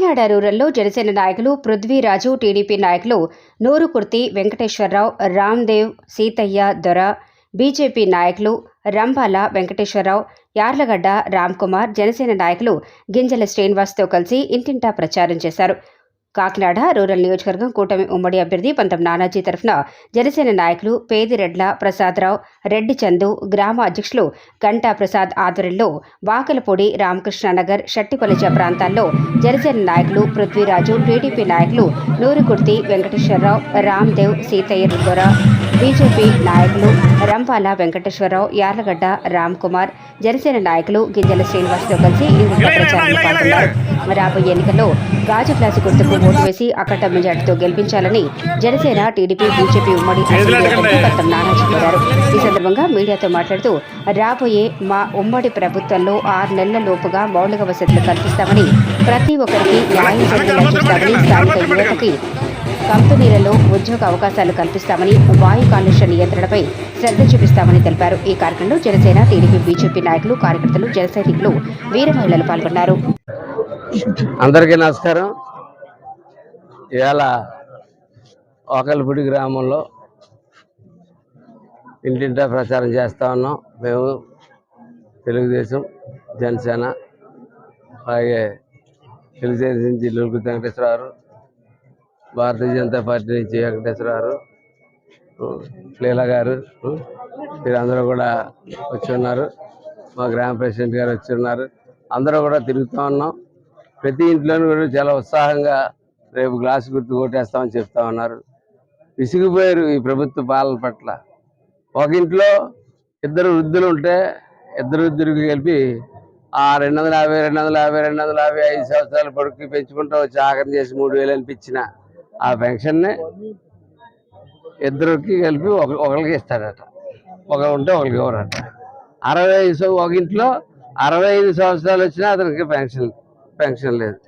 కాకినాడ రూరల్లో జనసేన నాయకులు పృథ్వీరాజు టీడీపీ నాయకులు నూరుకుర్తి వెంకటేశ్వరరావు రామ్దేవ్ సీతయ్య దొర బీజేపీ నాయకులు రంభాల వెంకటేశ్వరరావు యార్లగడ్డ రామ్కుమార్ జనసేన నాయకులు గింజల శ్రీనివాస్తో కలిసి ఇంటింటా ప్రచారం చేశారు. కాకినాడ రూరల్ నియోజకవర్గం కూటమి ఉమ్మడి అభ్యర్థి పంతం నానాజీ తరఫున జనసేన నాయకులు పేదిరెడ్ల ప్రసాదరావు రెడ్డి చందు గ్రామ అధ్యక్షులు గంటా ప్రసాద్ ఆధ్వర్యంలో వాకలపూడి రామకృష్ణనగర్ షట్టికొలచ ప్రాంతాల్లో జనసేన నాయకులు పృథ్వీరాజు టీడీపీ నాయకులు నూరుకుర్తి వెంకటేశ్వరరావు రామ్దేవ్ సీతయ్య దొర బీజేపీ నాయకులు రంపాల వెంకటేశ్వరరావు యార్లగడ్డ రామ్ కుమార్ జనసేన నాయకులు గింజల శ్రీనివాస్తో కలిసి ప్రచారంలో పాల్గొన్నారు. రాబోయే ఎన్నికల్లో గాజు గ్లాసు గుర్తుకు ఓటు వేసి అక్కట మెజార్టీతో గెలిపించాలని జనసేన టీడీపీ బీజేపీ ఉమ్మడి పట్నం నానాజీ కోరారు ఈ సందర్భంగా మీడియాతో మాట్లాడుతూ రాబోయే మా ఉమ్మడి ప్రభుత్వంలో ఆరు నెలల లోపుగా మౌలిక వసతులు కల్పిస్తామని ప్రతి ఒక్కరికి న్యాయం జరిగేలా చూస్తామని స్థానిక యువతకి కంపెనీలలో ఉద్యోగ అవకాశాలు కల్పిస్తామని వాయు కాలుష్య నియంత్రణపై శ్రద్ధ చూపిస్తామని తెలిపారు. ఈ కార్యక్రమంలో జనసేన టీడీపీ బీజేపీ నాయకులు కార్యకర్తలు జన సైనికులు వీర మహిళలు పాల్గొన్నారు. అందరికీ నమస్కారం. ఇవాళ ఒకలపూడి గ్రామంలో ఇంటింటా ప్రచారం చేస్తా ఉన్నాం. మేము తెలుగుదేశం జనసేన అలాగే తెలుగుదేశం నుంచి వెంకటేశ్వరరావు భారతీయ జనతా పార్టీ నుంచి వెంకటేశ్వరరావు లీలా గారు వీరందరూ కూడా వచ్చి ఉన్నారు. మా గ్రామ ప్రెసిడెంట్ గారు వచ్చి ఉన్నారు. అందరూ కూడా తిరుగుతూ ఉన్నాం. ప్రతి ఇంట్లోనూ కూడా చాలా ఉత్సాహంగా రేపు గ్లాస్ గుర్తు కొట్టేస్తామని చెప్తా ఉన్నారు. విసిగిపోయారు ఈ ప్రభుత్వ పాలన పట్ల. ఒక ఇంట్లో ఇద్దరు వృద్ధులు ఉంటే ఇద్దరు వృద్ధులకి కలిపి ఆ రెండు వందల యాభై రెండు వందల యాభై రెండు వందల యాభై ఐదు సంవత్సరాల పడుకు పెంచుకుంటూ వచ్చి ఆఖరి చేసి మూడు వేలు అనిపించిన ఆ పెన్షన్ని ఇద్దరికి కలిపి ఒక ఒకరికి ఇస్తాడట ఒక ఉంటే ఒకరికి ఇవ్వరట. అరవై ఐదు ఒక ఇంట్లో అరవై ఐదు సంవత్సరాలు వచ్చినా అతనికి పెన్షన్ పెన్షన్ లేదు.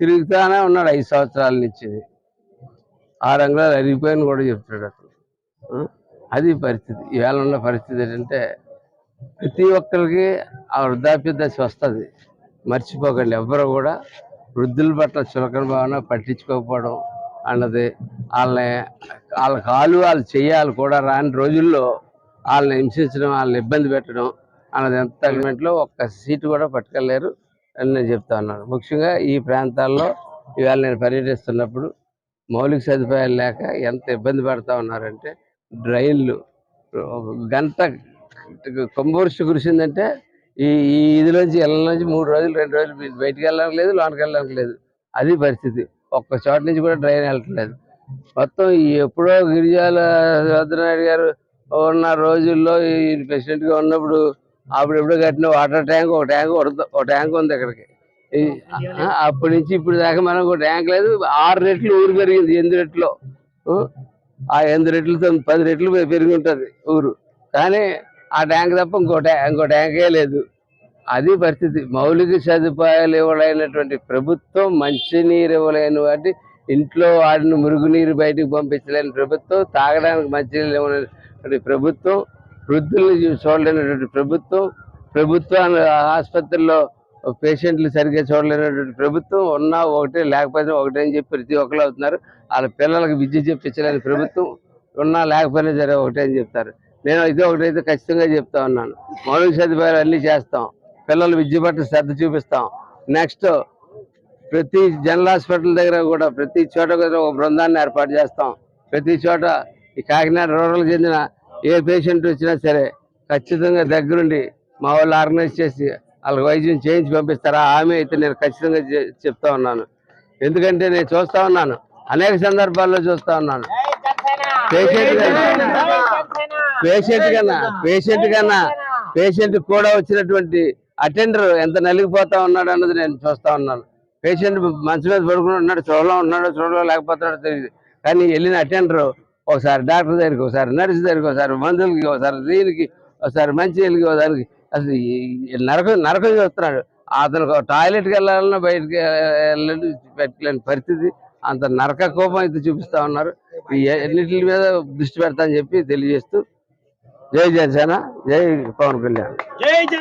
తిరుగుతానే ఉన్నాడు ఐదు సంవత్సరాల నుంచి. ఆ రంగంలో అరిగిపోయిన కూడా చెప్తాడు అతను. అది పరిస్థితి. ఈవేళ ఉన్న పరిస్థితి ఏంటంటే ప్రతి ఒక్కరికి ఆ వృద్ధాప్య దశ వస్తుంది. మర్చిపోకండి. ఎవ్వరు కూడా వృద్ధుల పట్ల చులకన భావన పట్టించుకోకపోవడం అన్నది వాళ్ళని వాళ్ళ కాలు వాళ్ళు చేయాలి కూడా రాని రోజుల్లో వాళ్ళని హింసించడం వాళ్ళని ఇబ్బంది పెట్టడం అన్నది ఎంత తగినట్లో ఒక్క సీటు కూడా పట్టుకెళ్ళలేరు అని నేను చెప్తా ఉన్నాను. ముఖ్యంగా ఈ ప్రాంతాల్లో ఇవాళ నేను పర్యటిస్తున్నప్పుడు మౌలిక సదుపాయాలు లేక ఎంత ఇబ్బంది పడతా ఉన్నారంటే డ్రైన్లు ఒక గంట కొంబూర్చి కురిసిందంటే ఈ ఈ ఇదిలోంచి నుంచి మూడు రోజులు రెండు రోజులు బయటికి వెళ్ళడానికి లేదు లోనికి వెళ్ళడానికి లేదు. అది పరిస్థితి. ఒక్క చోట నుంచి కూడా డ్రైన్ వెళ్ళట్లేదు. మొత్తం ఎప్పుడో గిరిజాల వద్దనాయుడు గారు ఉన్న రోజుల్లో ఈయన ప్రెసిడెంట్గా గా ఉన్నప్పుడు అప్పుడు కట్టిన వాటర్ ట్యాంక్ ఒక ట్యాంక్ ఒక ట్యాంక్ ఉంది ఇక్కడికి అప్పటి నుంచి ఇప్పుడు దాకా మనం ఒక ట్యాంక్ లేదు. ఆరు రెట్లు ఊరు పెరిగింది ఎనిమిది రెట్లు. ఆ ఎనిమిది రెట్లతో పది రెట్లు పెరిగి ఉంటుంది ఊరు. కానీ ఆ ట్యాంక్ తప్ప ఇంకో ట్యాంక్ ఇంకో ట్యాంకే లేదు. అది పరిస్థితి. మౌలిక సదుపాయాలు ఇవ్వలేనటువంటి ప్రభుత్వం మంచినీరు ఇవ్వలేని వాటి ఇంట్లో వాడిని మురుగునీరు బయటకు పంపించలేని ప్రభుత్వం తాగడానికి మంచినీళ్ళు ఇవ్వలేనటువంటి ప్రభుత్వం వృద్ధుల్ని చూడలేనటువంటి ప్రభుత్వం ప్రభుత్వాన్ని ఆసుపత్రిలో పేషెంట్లు సరిగ్గా చూడలేనటువంటి ప్రభుత్వం ఉన్నా ఒకటే లేకపోతే ఒకటే అని చెప్పి ప్రతి ఒక్కరు అవుతున్నారు. వాళ్ళ పిల్లలకు విద్య చెప్పించలేని ప్రభుత్వం ఉన్నా లేకపోయినా సరే ఒకటే అని చెప్తారు. నేను ఇదే ఒకటైతే ఖచ్చితంగా చెప్తా ఉన్నాను. మౌలిక సదుపాయాలు అన్నీ చేస్తాం. పిల్లలు విద్య పట్ల శ్రద్ధ చూపిస్తాం. నెక్స్ట్ ప్రతి జనరల్ హాస్పిటల్ దగ్గర కూడా ప్రతి చోట ఒక బృందాన్ని ఏర్పాటు చేస్తాం. ప్రతి చోట ఈ కాకినాడ రూరల్ చెందిన ఏ పేషెంట్ వచ్చినా సరే ఖచ్చితంగా దగ్గరుండి మా వాళ్ళు ఆర్గనైజ్ చేసి వాళ్ళకి వైద్యం చేయించి పంపిస్తారా? ఆమె అయితే నేను ఖచ్చితంగా చెప్తా ఉన్నాను. ఎందుకంటే నేను చూస్తా ఉన్నాను. అనేక సందర్భాల్లో చూస్తా ఉన్నాను. పేషెంట్ పేషెంట్ కన్నా. పేషెంట్ కన్నా. పేషెంట్ కూడా వచ్చినటువంటి అటెండర్ ఎంత నలిగిపోతా ఉన్నాడు అన్నది నేను చూస్తా ఉన్నాను. పేషెంట్ మంచి మీద పడుకుని ఉన్నాడు చూడలో ఉన్నాడో చూడలో లేకపోతున్నాడో తెలియదు కానీ వెళ్ళిన అటెండర్ ఒకసారి డాక్టర్ దగ్గరికి ఒకసారి నర్సు దగ్గరికి ఒకసారి మందులకి ఒకసారి దీనికి ఒకసారి మంచి నీళ్ళకి ఒకసారి అసలు నరక నరకం నరకం చూస్తున్నాడు. అతను టాయిలెట్కి వెళ్ళాలన్నా బయటకి వెళ్ళండి పెట్టలేని పరిస్థితి. అంత నరక కోపం అయితే చూపిస్తా ఉన్నారు. ఎన్నిటి మీద దృష్టి పెడతా అని చెప్పి తెలియజేస్తూ జై జనసేన జై పవన్ కళ్యాణ్.